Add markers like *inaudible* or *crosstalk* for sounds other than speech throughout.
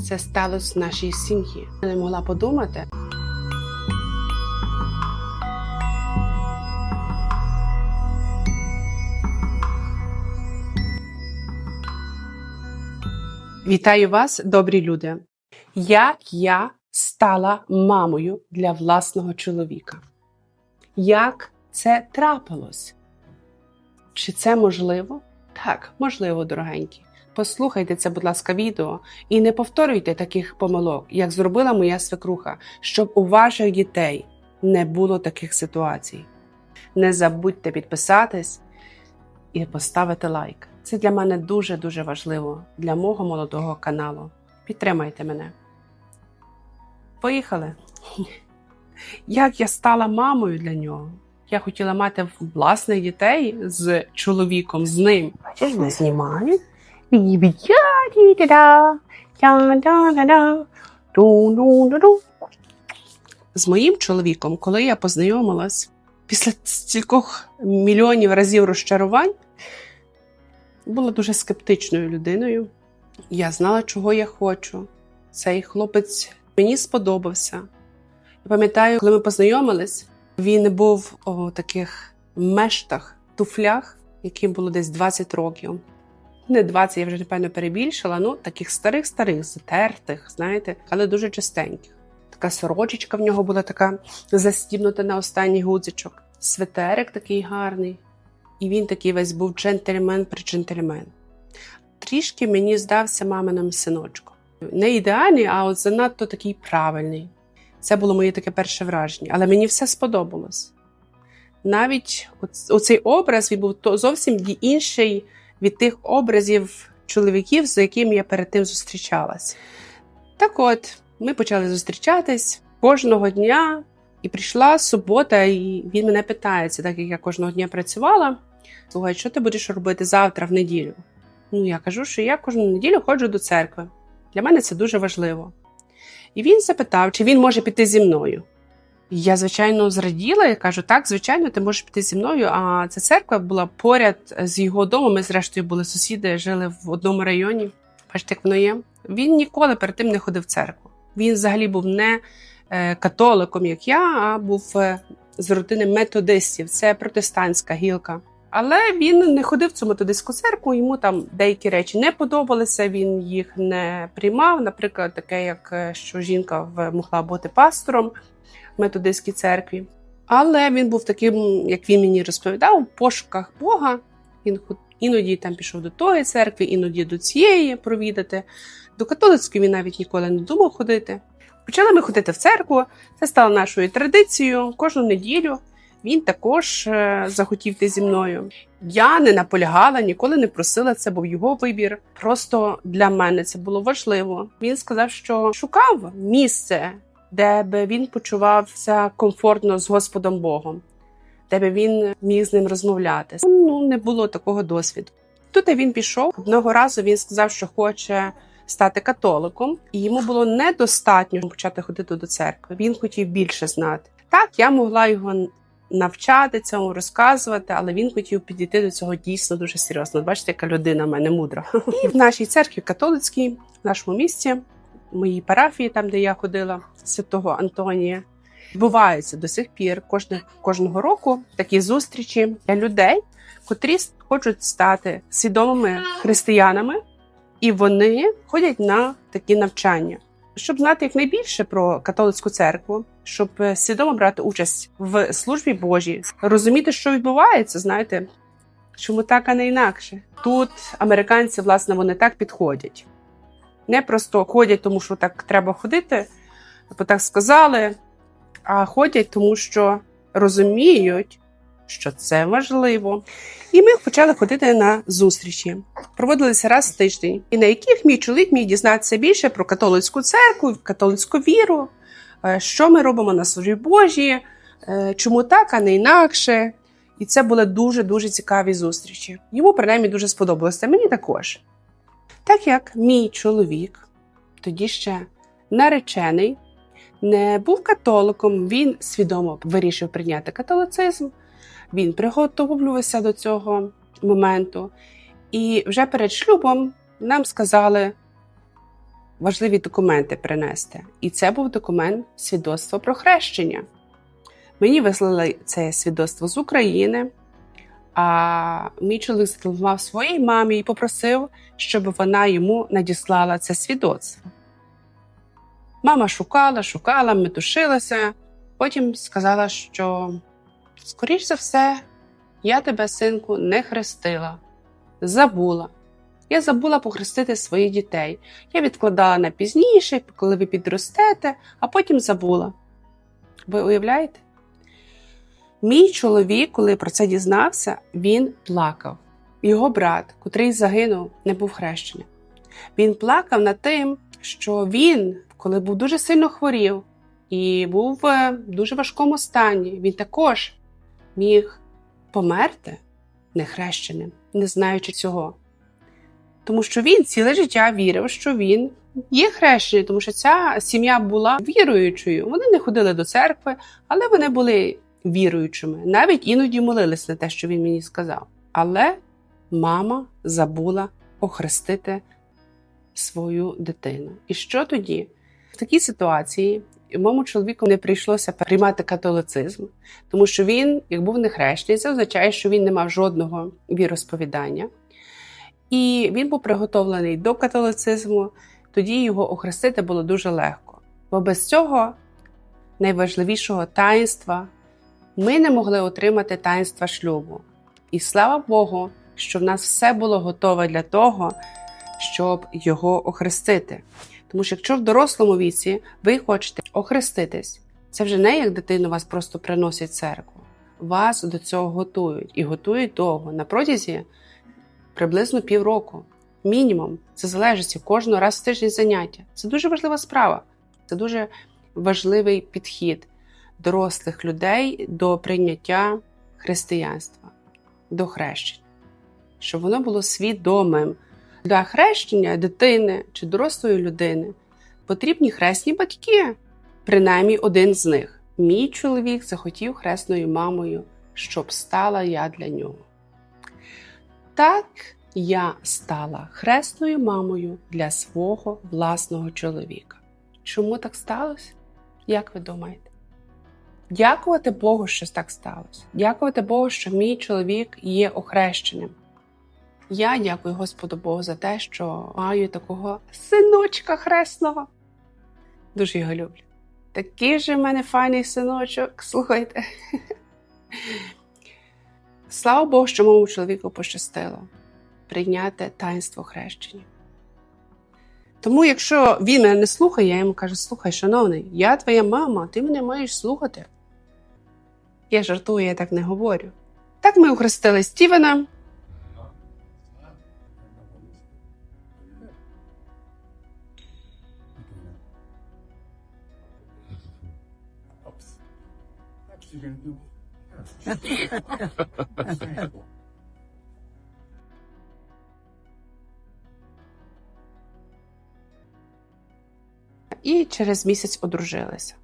все сталося в нашій сім'ї. Я не могла подумати. Вітаю вас, добрі люди. Як я стала мамою для власного чоловіка? Як це трапилось? Чи це можливо? Так, можливо, дорогенькі. Послухайте це, будь ласка, відео і не повторюйте таких помилок, як зробила моя свекруха, щоб у ваших дітей не було таких ситуацій. Не забудьте підписатись і поставити лайк. Це для мене дуже-дуже важливо для мого молодого каналу. Підтримайте мене. Поїхали. Як я стала мамою для нього? Я хотіла мати власних дітей з чоловіком, з ним. Бачиш, ми знімаємо. З моїм чоловіком, коли я познайомилась після стількох мільйонів разів розчарувань, була дуже скептичною людиною. Я знала, чого я хочу. Цей хлопець мені сподобався. Я пам'ятаю, коли ми познайомились, він був у таких мештах, туфлях, яким було десь 20 років. Не 20, я вже напевно перебільшила, ну таких старих-старих, затертих, знаєте, але дуже чистеньких. Така сорочечка в нього була така застібнута на останній гудзичок. Светерик такий гарний. І він такий весь був джентльмен при джентльмен. Трішки мені здався маминим синочком. Не ідеальний, а от занадто такий правильний. Це було моє таке перше враження, але мені все сподобалось. Навіть оц- оцей образ він був зовсім інший від тих образів чоловіків, з якими я перед тим зустрічалась. Так от, ми почали зустрічатись кожного дня, і прийшла субота, і він мене питається, так як я кожного дня працювала. Слухай, що ти будеш робити завтра в неділю? Ну, я кажу, що я кожну неділю ходжу до церкви. Для мене це дуже важливо. І він запитав, чи він може піти зі мною. Я, звичайно, зраділа і кажу: так, звичайно, ти можеш піти зі мною. А ця церква була поряд з його домом. Ми, зрештою, були сусіди, жили в одному районі. Бачите, як воно є. Він ніколи перед тим не ходив в церкву. Він взагалі був не е, католиком, як я, а був е, з родини методистів. Це протестантська гілка. Але він не ходив в цю методистську церкву, йому там деякі речі не подобалися, він їх не приймав. Наприклад, таке, як е, що жінка могла бути пастором методистській церкві. Але він був таким, як він мені розповідав, в пошуках Бога. Він іноді там пішов до тої церкви, іноді до цієї провідати. До католицької він навіть ніколи не думав ходити. Почали ми ходити в церкву. Це стало нашою традицією. Кожну неділю він також е, захотів йти зі мною. Я не наполягала, ніколи не просила. Це був його вибір. Просто для мене це було важливо. Він сказав, що шукав місце, де би він почувався комфортно з Господом Богом, де би він міг з ним розмовляти. Ну не було такого досвіду. Тут він пішов одного разу. Він сказав, що хоче стати католиком, і йому було недостатньо почати ходити до церкви. Він хотів більше знати. Так, я могла його навчати цьому, розказувати, але він хотів підійти до цього дійсно дуже серйозно. Бачите, яка людина в мене мудра. *laughs* І в нашій церкві католицькій, в нашому місті, моїй парафії, там де я ходила, святого Антонія. Відбуваються до сих пір кожне, кожного року такі зустрічі для людей, котрі хочуть стати свідомими християнами, і вони ходять на такі навчання, щоб знати якнайбільше про католицьку церкву, щоб е, свідомо брати участь в службі Божій, розуміти, що відбувається, знаєте, чому так, а не інакше. Тут американці, власне, вони так підходять. Не просто ходять, тому що так треба ходити, бо так сказали, а ходять, тому що розуміють, що це важливо. І ми почали ходити на зустрічі. Проводилися раз в тиждень, і на яких мій чоловік міг дізнатися більше про католицьку церкву, католицьку віру, е, що ми робимо на службі Божій, е, чому так, а не інакше. І це були дуже дуже цікаві зустрічі. Йому принаймні дуже сподобалося. Мені також. Так як мій чоловік, тоді ще наречений, не був католиком, він свідомо вирішив прийняти католицизм. Він приготовлювався до цього моменту. І вже перед шлюбом нам сказали: важливі документи принести. І це був документ свідоцтво про хрещення. Мені вислали це свідоцтво з України. А мій чоловік зателефонував своїй мамі і попросив, щоб вона йому надіслала це свідоцтво. Мама шукала, шукала, метушилася, потім сказала, що, скоріш за все, я тебе, синку, не хрестила, забула. Я забула похрестити своїх дітей. Я відкладала на пізніше, коли ви підростете, а потім забула. Ви уявляєте? Мій чоловік, коли про це дізнався, він плакав. Його брат, котрий загинув, не був хрещений. Він плакав над тим, що він, коли був дуже сильно хворів і був в дуже важкому стані, він також міг померти нехрещеним, не знаючи цього. Тому що він ціле життя вірив, що він є хрещений, тому що ця сім'я була віруючою. Вони не ходили до церкви, але вони були віруючими. Навіть іноді молились на те, що він мені сказав. Але мама забула охрестити свою дитину. І що тоді? В такій ситуації моєму чоловіку не прийшлося приймати католицизм, тому що він, як був не хрещений, це означає, що він не мав жодного віросповідання. І він був приготовлений до католицизму, тоді його охрестити було дуже легко. Бо без цього найважливішого таїнства ми не могли отримати таїнства шлюбу. І слава Богу, що в нас все було готове для того, щоб його охрестити. Тому що якщо в дорослому віці ви хочете охреститись, це вже не як дитину вас просто приносять церкву. Вас до цього готують і готують довго на протязі приблизно півроку. Мінімум, це залежить від кожного раз в тиждень заняття. Це дуже важлива справа. Це дуже важливий підхід дорослих людей до прийняття християнства, до хрещення, щоб воно було свідомим. Для хрещення дитини чи дорослої людини потрібні хресні батьки, принаймні один з них. Мій чоловік захотів хресною мамою, щоб стала я для нього. Так я стала хресною мамою для свого власного чоловіка. Чому так сталося? Як ви думаєте? Дякувати Богу, що так сталося. Дякувати Богу, що мій чоловік є охрещеним. Я дякую Господу Богу за те, що маю такого синочка хресного. Дуже його люблю. Такий же в мене файний синочок, слухайте. Слава Богу, що моєму чоловіку пощастило прийняти таїнство хрещення. Тому, якщо він мене не слухає, я йому кажу: слухай, шановний, я твоя мама, ти мене маєш слухати. Я жартую, я так не говорю. Так ми охрестили Стівена. І через місяць одружилися.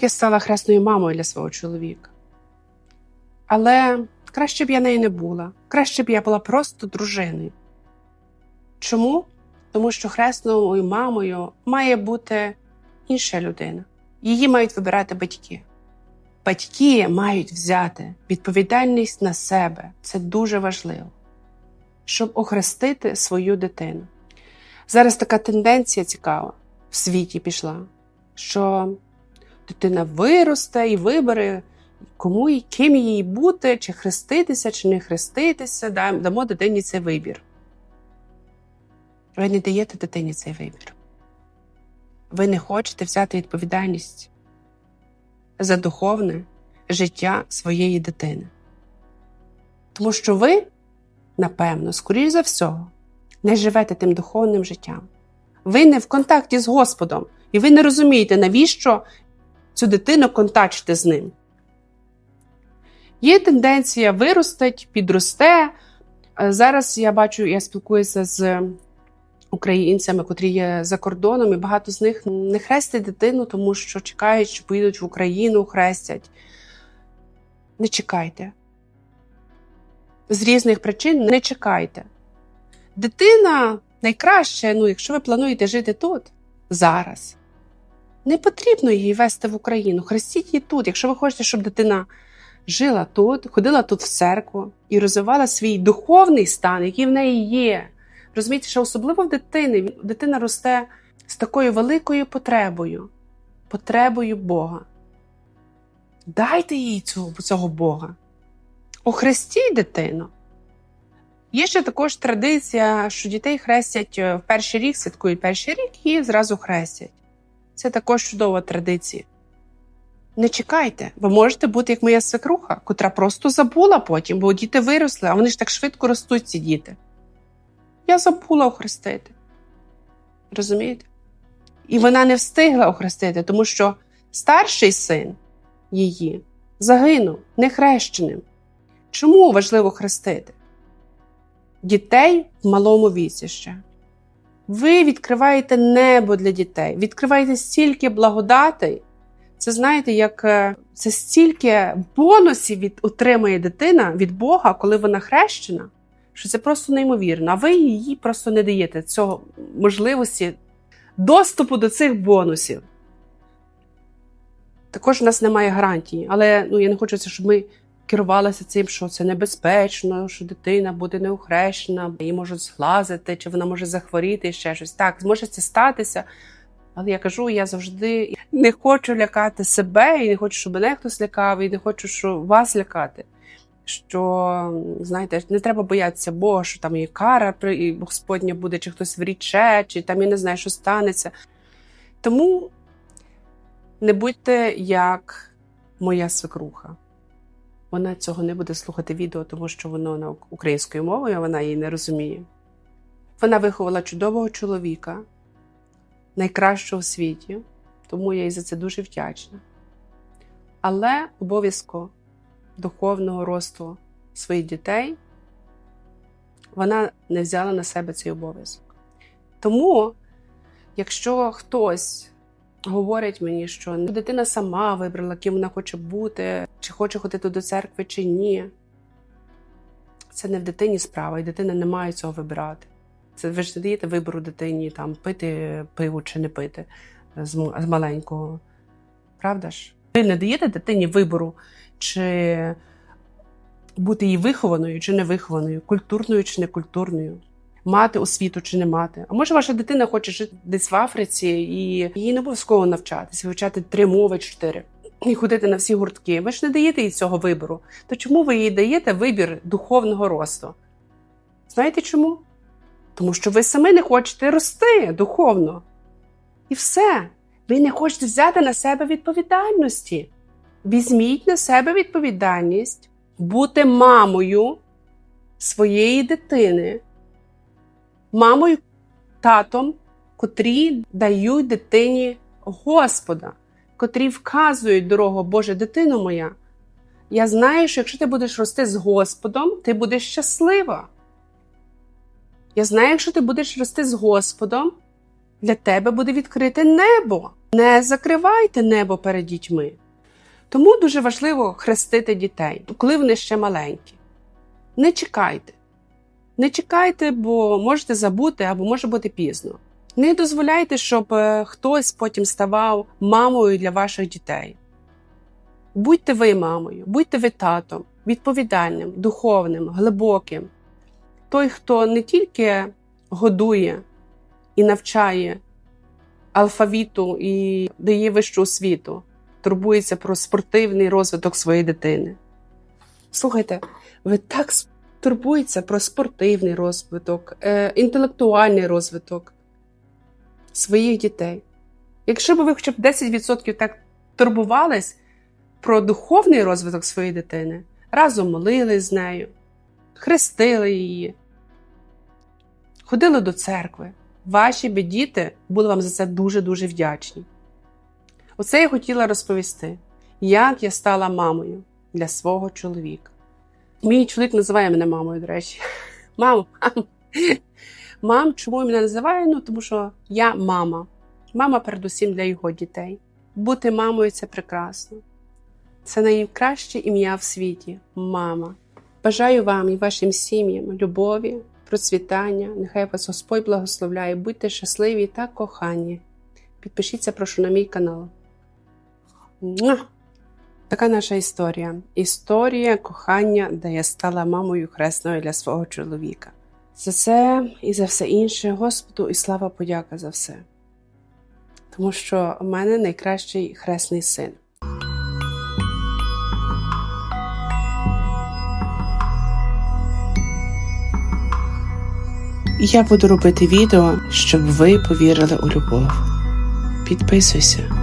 Так я стала хресною мамою для свого чоловіка. Але краще б я нею не була, краще б я була просто дружиною. Чому? Тому що хресною мамою має бути інша людина. Її мають вибирати батьки. Батьки мають взяти відповідальність на себе. Це дуже важливо, щоб охрестити свою дитину. Зараз така тенденція цікава в світі пішла, що дитина виросте і вибере, кому і ким їй бути, чи хреститися, чи не хреститися, дамо дитині цей вибір. Ви не даєте дитині цей вибір ви не хочете взяти відповідальність за духовне життя своєї дитини. Тому що ви, напевно, скоріш за всього, не живете тим духовним життям. Ви не в контакті з Господом, і ви не розумієте, навіщо цю дитину контачити з ним. Є тенденція виростить, підросте. Зараз я бачу, я спілкуюся з українцями, котрі є за кордоном, і багато з них не хрестять дитину, тому що чекають, що поїдуть в Україну, хрестять. Не чекайте. З різних причин не чекайте. Дитина найкраще, ну, якщо ви плануєте жити тут, зараз. Не потрібно її вести в Україну. Хрестіть її тут. Якщо ви хочете, щоб дитина жила тут, ходила тут в церкву і розвивала свій духовний стан, який в неї є. Розумієте, що особливо в дитини дитина росте з такою великою потребою, потребою Бога. Дайте їй цього, цього Бога. Охрестіть дитину. Є ще також традиція, що дітей хрестять е, в перший рік, святкують перший рік і зразу хрестять. Це також чудова традиція. Не чекайте, ви можете бути як моя свекруха, котра просто забула потім, бо діти виросли, а вони ж так швидко ростуть, ці діти. Я забула охрестити. Розумієте? І вона не встигла охрестити, тому що старший син її загинув нехрещеним. Чому важливо хрестити? Дітей в малому віці ще. Ви відкриваєте небо для дітей, відкриваєте стільки благодатей. Це знаєте, як е, це стільки бонусів від отримує дитина від Бога, коли вона хрещена, що це просто неймовірно. А ви їй просто не даєте цього можливості доступу до цих бонусів. Також в нас немає гарантії, але ну, я не хочу, щоб ми керувалися цим, що це небезпечно, що дитина буде неохрещена, її можуть зглазити, чи вона може захворіти і ще щось. Так, зможе це статися. Але я кажу, я завжди не хочу лякати себе, і не хочу, щоб мене хтось лякав, і не хочу, щоб вас лякати. Що, знаєте, не треба боятися Бога, що там є кара, і Господня буде, чи хтось вріче, чи там я не знаю, що станеться. Тому не будьте як моя свекруха. Вона цього не буде слухати відео, тому що воно на українською мовою, а вона її не розуміє. Вона виховала чудового чоловіка, найкращого у світі, тому я їй за це дуже вдячна. Але обов'язково духовного росту своїх дітей вона не взяла на себе цей обов'язок. Тому, якщо хтось говорить мені, що дитина сама вибрала, ким вона хоче бути, чи хоче ходити до церкви, чи ні, це не в дитині справа, і дитина не має цього вибирати. Це ви ж не даєте вибору дитині там пити пиво чи не пити з, з маленького. Правда ж? Ви не даєте дитині вибору, чи бути її вихованою, чи не вихованою, культурною чи не культурною, мати освіту чи не мати. А може, ваша дитина хоче жити десь в Африці, і їй не обов'язково навчатися, вивчати три мови, чотири. І ходити на всі гуртки. Ви ж не даєте їй цього вибору. То чому ви їй даєте вибір духовного росту? Знаєте чому? Тому що ви самі не хочете рости духовно. І все. Ви не хочете взяти на себе відповідальності. Візьміть на себе відповідальність бути мамою своєї дитини, мамою, татом, котрі дають дитині Господа, котрі вказують дорогу, Боже, дитино моя. Я знаю, що якщо ти будеш рости з Господом, ти будеш щаслива. Я знаю, якщо ти будеш рости з Господом, для тебе буде відкрите небо. Не закривайте небо перед дітьми. Тому дуже важливо хрестити дітей, коли вони ще маленькі. Не чекайте. Не чекайте, бо можете забути або може бути пізно. Не дозволяйте, щоб е, хтось потім ставав мамою для ваших дітей. Будьте ви мамою, будьте ви татом, відповідальним, духовним, глибоким. Той, хто не тільки годує і навчає алфавіту і дає вищу освіту, турбується про спортивний розвиток своєї дитини. Слухайте, ви так турбуєтеся про спортивний розвиток, е, інтелектуальний розвиток своїх дітей. Якщо б ви хоча б 10% так турбувались про духовний розвиток своєї дитини, разом молились з нею, хрестили її, ходили до церкви, ваші би діти були вам за це дуже-дуже вдячні. Оце я хотіла розповісти, як я стала мамою для свого чоловіка. Мій чоловік називає мене мамою, до речі. *laughs* Мамо, мамо. Мам, чому він мене називає? Ну, тому що я мама. Мама передусім для його дітей. Бути мамою це прекрасно. Це найкраще ім'я в світі мама. Бажаю вам і вашим сім'ям любові, процвітання. Нехай вас Господь благословляє. Будьте щасливі та кохані. Підпишіться, прошу, на мій канал. Така наша історія. Історія кохання, де я стала мамою хресною для свого чоловіка. За це і за все інше Господу і слава подяка за все. Тому що в мене найкращий хресний син. Я буду робити відео, щоб ви повірили у любов. Підписуйся.